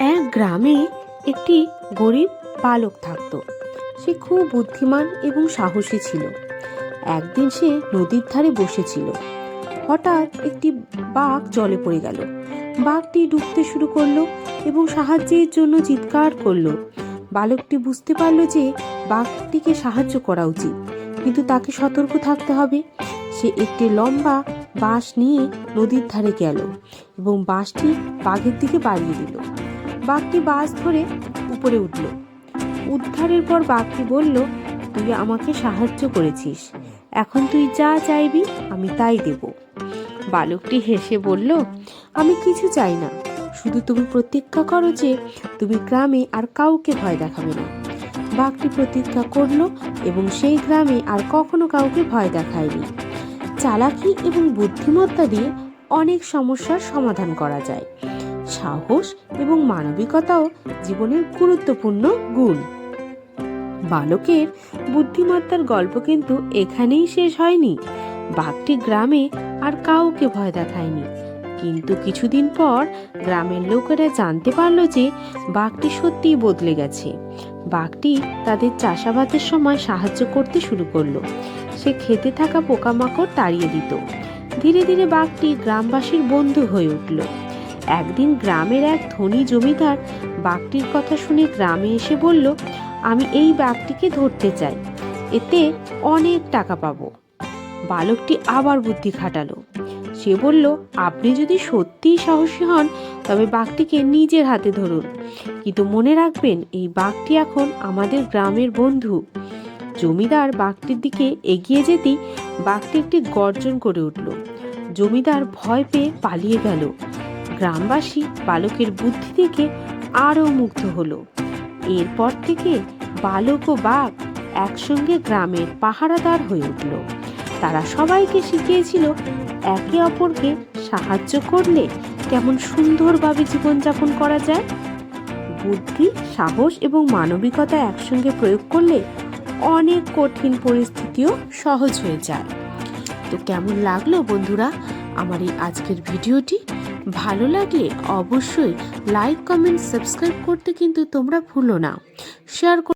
এক গ্রামে একটি গরিব বালক থাকত। সে খুব বুদ্ধিমান এবং সাহসী ছিল। একদিন সে নদীর ধারে বসেছিল। হঠাৎ একটি বাঘ জলে পড়ে গেল। বাঘটি ডুবতে শুরু করল এবং সাহায্যের জন্য চিৎকার করল। বালকটি বুঝতে পারল যে বাঘটিকে সাহায্য করা উচিত, কিন্তু তাকে সতর্ক থাকতে হবে। সে একটি লম্বা বাঁশ নিয়ে নদীর ধারে গেল এবং বাঁশটি বাঘের দিকে বাড়িয়ে দিল। বাঘটি বাস ধরে উপরে উঠল। উদ্ধারের পর বাঘটি বলল, তুই আমাকে সাহায্য করেছিস। এখন তুই যা চাইবি, আমি তাই দেব। বালকটি হেসে বলল, আমি কিছু চাই না। শুধু তুমি প্রতিজ্ঞা করো যে তুমি গ্রামে আর কাউকে ভয় দেখাবে না। বাঘটি প্রতিজ্ঞা করল এবং সেই গ্রামে আর কখনো কাউকে ভয় দেখায়নি। চালাকি এবং বুদ্ধিমত্তা দিয়ে অনেক সমস্যার সমাধান করা যায়। সাহস এবং মানবিকতাও জীবনের গুরুত্বপূর্ণ গুণ। বালকের বুদ্ধিমত্তার গল্প কিন্তু এখানেই শেষ হয়নি। বাঘটি গ্রামে আর কাউকে ভয় দেখায়নি। কিন্তু কিছুদিন পর গ্রামের লোকেরা জানতে পারল যে বাঘটি সত্যিই বদলে গেছে। বাঘটি তাদের চাষাবাদের সময় সাহায্য করতে শুরু করল। সে খেতে থাকা পোকামাকড় তাড়িয়ে দিত। ধীরে ধীরে বাঘটি গ্রামবাসীর বন্ধু হয়ে উঠল। একদিন গ্রামের এক ধনী জমিদার বাঘটির কথা শুনে গ্রামে এসে বলল, আমি এই বাঘটিকে ধরতে চাই। এতে অনেক টাকা পাবো। বালকটি আবার বুদ্ধি খাটালো। সে বলল, আপনি যদি সত্যিই সাহসী হন, তবে বাঘটিকে নিজের হাতে ধরুন। কিন্তু মনে রাখবেন, এই বাঘটি এখন আমাদের গ্রামের বন্ধু। জমিদার বাঘটির দিকে এগিয়ে যেতেই বাঘটি একটি গর্জন করে উঠল। জমিদার ভয় পেয়ে পালিয়ে গেল। গ্রামবাসী বালকের বুদ্ধি দেখে আরও মুগ্ধ হলো। এরপর থেকে বালক ও বাঘ একসঙ্গে গ্রামের পাহারাদার হয়ে উঠল। তারা সবাইকে শিখিয়েছিল একে অপরকে সাহায্য করলে কেমন সুন্দরভাবে জীবনযাপন করা যায়। বুদ্ধি, সাহস এবং মানবিকতা একসঙ্গে প্রয়োগ করলে অনেক কঠিন পরিস্থিতিও সহজ হয়ে যায়। তো কেমন লাগল বন্ধুরা আমার এই আজকের ভিডিওটি? ভালো লাগলে অবশ্যই লাইক কমেন্ট সাবস্ক্রাইব করতে কিন্তু তোমরা ভুলো না। শেয়ার